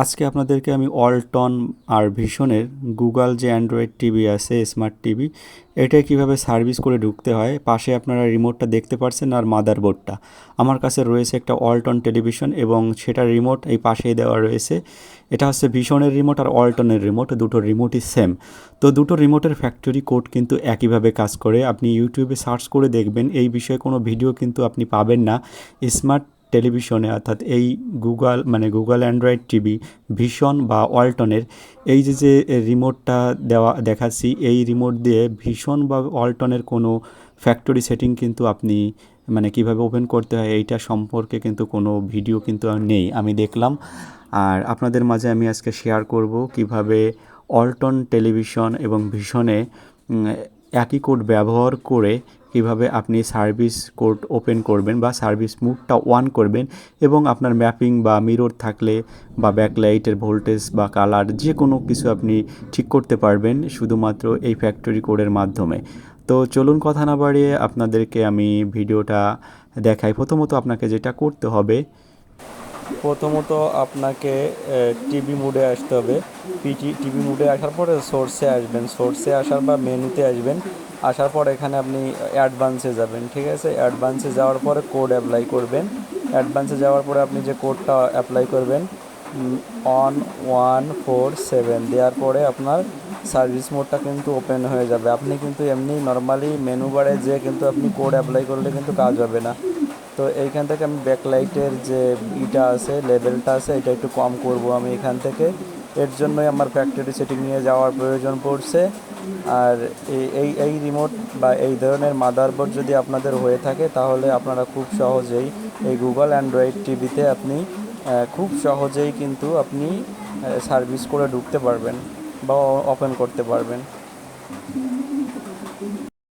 আজকে আপনাদেরকে আমি অলটন আর ভীষণের গুগল যে অ্যান্ড্রয়েড টিভি আছে স্মার্ট টিভি এটা কীভাবে সার্ভিস করে ঢুকতে হয়, পাশে আপনারা রিমোটটা দেখতে পারছেন আর মাদারবোর্ডটা আমার কাছে রয়েছে একটা অলটন টেলিভিশন এবং সেটার রিমোট এই পাশেই দেওয়া রয়েছে। এটা হচ্ছে ভীষণের রিমোট আর অল্টনের রিমোট দুটো রিমোটই সেম তো দুটো রিমোটের ফ্যাক্টরি কোড কিন্তু একইভাবে কাজ করে। আপনি ইউটিউবে সার্চ করে দেখবেন, এই বিষয়ে কোনো ভিডিও কিন্তু আপনি পাবেন না। স্মার্ট টেলিভিশনে, অর্থাৎ এই গুগল মানে গুগল অ্যান্ড্রয়েড টিভি ভীষণ বা ওয়ালটনের এই যে যে রিমোটটা দেওয়া, দেখাচ্ছি, এই রিমোট দিয়ে ভীষণ বা ওয়ালটনের কোনো ফ্যাক্টরি সেটিং কিন্তু আপনি মানে কীভাবে ওপেন করতে হয়, এইটা সম্পর্কে কিন্তু কোনো ভিডিও কিন্তু নেই, আমি দেখলাম। আর আপনাদের মাঝে আমি আজকে শেয়ার করব কীভাবে অল্টন টেলিভিশন এবং ভীষণে একই কোড ব্যবহার করে কীভাবে আপনি সার্ভিস কোড ওপেন করবেন বা সার্ভিস মুডটা ওয়ান করবেন এবং আপনার ম্যাপিং বা মিরর থাকলে বা ব্যাকলাইটের ভোল্টেজ বা কালার যে কোনো কিছু আপনি ঠিক করতে পারবেন শুধুমাত্র এই ফ্যাক্টরি কোডের মাধ্যমে। তো চলুন কথা না বাড়িয়ে আপনাদেরকে আমি ভিডিওটা দেখাই। প্রথমত আপনাকে যেটা করতে হবে প্রথমত আপনাকে টিভি মুডে আসতে হবে। পিটি টিভি মুডে আসার পরে সোর্সে আসবেন। সোর্সে আসার বা মেনুতে আসবেন। আসার পর এখানে আপনি অ্যাডভান্সে যাবেন, ঠিক আছে? অ্যাডভান্সে যাওয়ার পরে কোড অ্যাপ্লাই করবেন। অ্যাডভান্সে যাওয়ার পরে আপনি যে কোডটা অ্যাপ্লাই করবেন অন ওয়ান ফোর সেভেন দেওয়ার পরে আপনার সার্ভিস মোডটা কিন্তু ওপেন হয়ে যাবে। আপনি কিন্তু এমনি নর্মালি মেনু বারে যে কিন্তু আপনি কোড অ্যাপ্লাই করলে কিন্তু কাজ হবে না। তো এইখান থেকে আমি ব্যাকলাইটের যে ইটা আছে লেভেলটা আছে, এটা একটু কম করব আমি এখান থেকে। এর জন্যই আমার ফ্যাক্টরি সেটিং নিয়ে যাওয়ার প্রয়োজন পড়ছে। আর এই- এই রিমোট বা এই ধরনের মাদারবোর্ড যদি আপনাদের হয়ে থাকে, তাহলে আপনারা খুব সহজেই এই গুগল অ্যান্ড্রয়েড টিভিতে আপনি খুব সহজেই কিন্তু আপনি সার্ভিস করে ঢুকতে পারবেন বা ওপেন করতে পারবেন।